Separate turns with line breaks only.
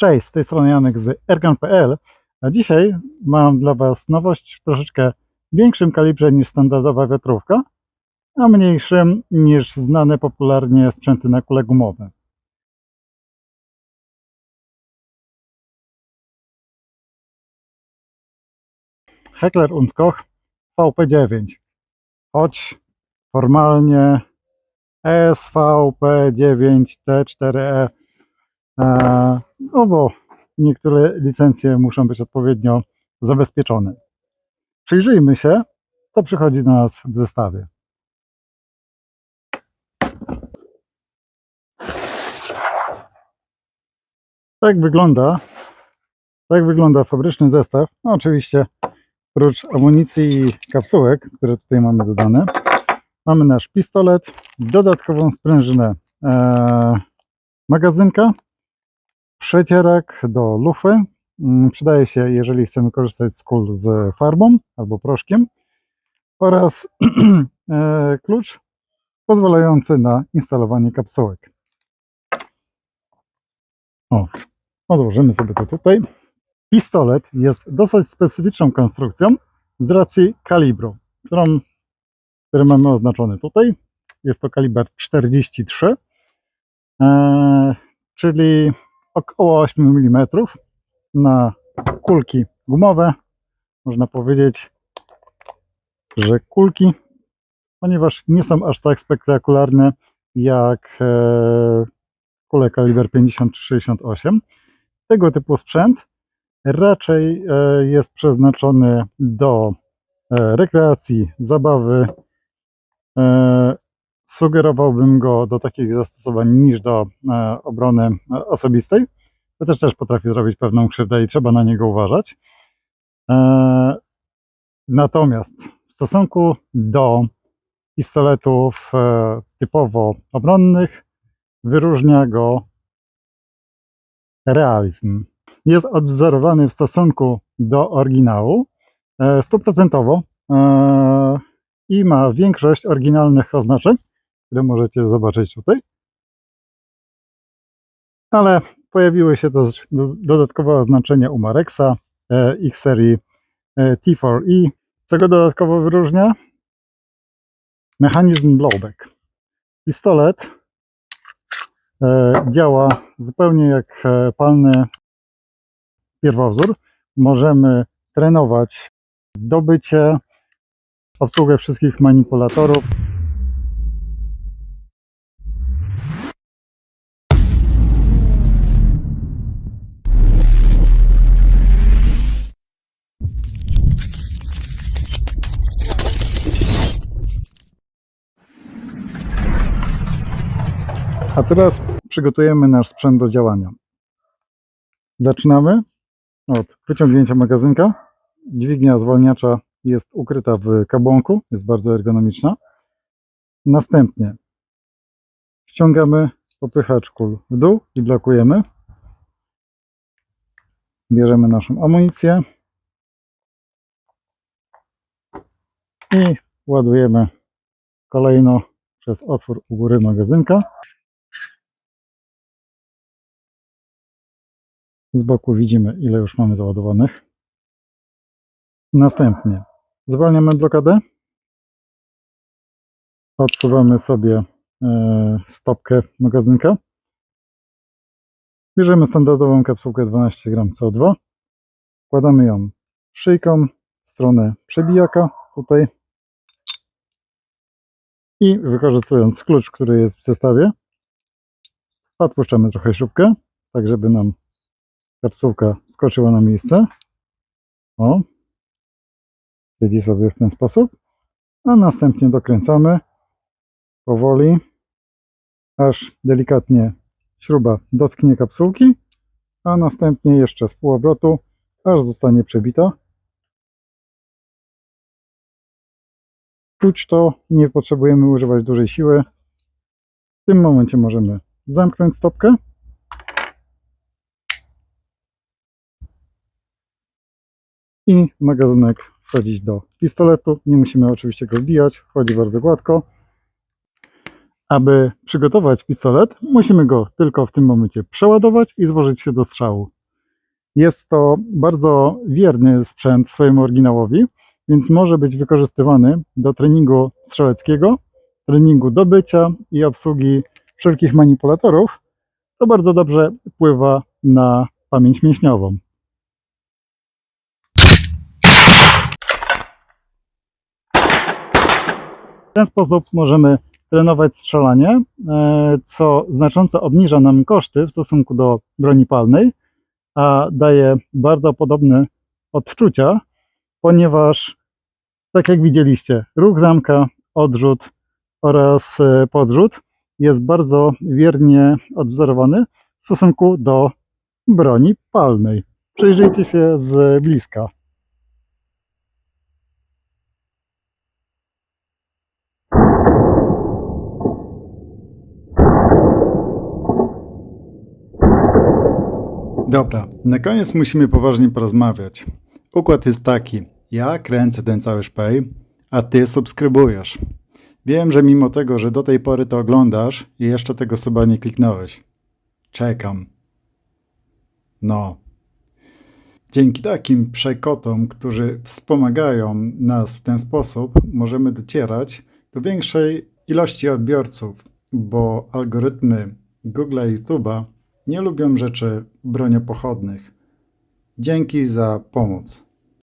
Cześć, z tej strony Janek z Ergan.pl, a dzisiaj mam dla Was nowość w troszeczkę większym kalibrze niż standardowa wiatrówka, a mniejszym niż znane popularnie sprzęty na kule gumowe. Heckler Koch VP9, choć formalnie SVP9T4E E, No bo niektóre licencje muszą być odpowiednio zabezpieczone. Przyjrzyjmy się, co przychodzi do nas w zestawie. Tak wygląda, tak wygląda fabryczny zestaw. No oczywiście oprócz amunicji i kapsułek, które tutaj mamy dodane, mamy nasz pistolet, dodatkową sprężynę e, magazynka, przecierak do lufy. Mm, Przydaje się, jeżeli chcemy korzystać z kul z farbą albo proszkiem oraz e, klucz pozwalający na instalowanie kapsułek. O, odłożymy sobie to tutaj. Pistolet jest dosyć specyficzną konstrukcją z racji kalibru, którą, który mamy oznaczony tutaj. Jest to kaliber 43, e, czyli około 8 mm na kulki gumowe. Można powiedzieć, że kulki, ponieważ nie są aż tak spektakularne jak e, kule kaliber 50 czy 68. Tego typu sprzęt raczej e, jest przeznaczony do e, rekreacji, zabawy. Sugerowałbym go do takich zastosowań niż do e, obrony osobistej. Chociaż też potrafi zrobić pewną krzywdę i trzeba na niego uważać. E, Natomiast w stosunku do pistoletów e, typowo obronnych wyróżnia go realizm. Jest odwzorowany w stosunku do oryginału stuprocentowo i ma większość oryginalnych oznaczeń, które możecie zobaczyć tutaj. Ale pojawiły się też do- dodatkowe oznaczenia u Marexa, e, ich serii e, T4E. Co go dodatkowo wyróżnia? Mechanizm blowback. Pistolet e, działa zupełnie jak e, palny pierwowzór. Możemy trenować dobycie, obsługę wszystkich manipulatorów. A teraz przygotujemy nasz sprzęt do działania. Zaczynamy od wyciągnięcia magazynka. Dźwignia zwalniacza jest ukryta w kabłonku, jest bardzo ergonomiczna. Następnie ściągamy popychacz kul w dół i blokujemy. Bierzemy naszą amunicję i ładujemy kolejno przez otwór u góry magazynka. Z boku widzimy, ile już mamy załadowanych. Następnie zwalniamy blokadę. Odsuwamy sobie e, stopkę magazynka. Bierzemy standardową kapsułkę 12 g CO2. Wkładamy ją szyjką w stronę przebijaka tutaj. I wykorzystując klucz, który jest w zestawie, odpuszczamy trochę śrubkę, tak żeby nam kapsułka skoczyła na miejsce. O. Siedzi sobie w ten sposób. A następnie dokręcamy powoli, aż delikatnie śruba dotknie kapsułki, a następnie jeszcze z półobrotu, aż zostanie przebita. Czuć to, nie potrzebujemy używać dużej siły. W tym momencie możemy zamknąć stopkę. I magazynek wsadzić do pistoletu. Nie musimy oczywiście go wbijać, wchodzi bardzo gładko. Aby przygotować pistolet, musimy go tylko w tym momencie przeładować i złożyć się do strzału. Jest to bardzo wierny sprzęt swojemu oryginałowi, więc może być wykorzystywany do treningu strzeleckiego, treningu dobycia i obsługi wszelkich manipulatorów, co bardzo dobrze wpływa na pamięć mięśniową. Ten sposób możemy trenować strzelanie, e, co znacząco obniża nam koszty w stosunku do broni palnej, a daje bardzo podobne odczucia, ponieważ, tak jak widzieliście, ruch zamka, odrzut oraz e, podrzut jest bardzo wiernie odwzorowany w stosunku do broni palnej. Przyjrzyjcie się z bliska. Dobra, na koniec musimy poważnie porozmawiać. Układ jest taki: ja kręcę ten cały szpej, a ty subskrybujesz. Wiem, że mimo tego, że do tej pory to oglądasz i jeszcze tego suba nie kliknąłeś. Czekam. No. Dzięki takim przekotom, którzy wspomagają nas w ten sposób, możemy docierać do większej ilości odbiorców, bo algorytmy Google i YouTube'a nie lubią rzeczy broniopochodnych. Dzięki za pomoc.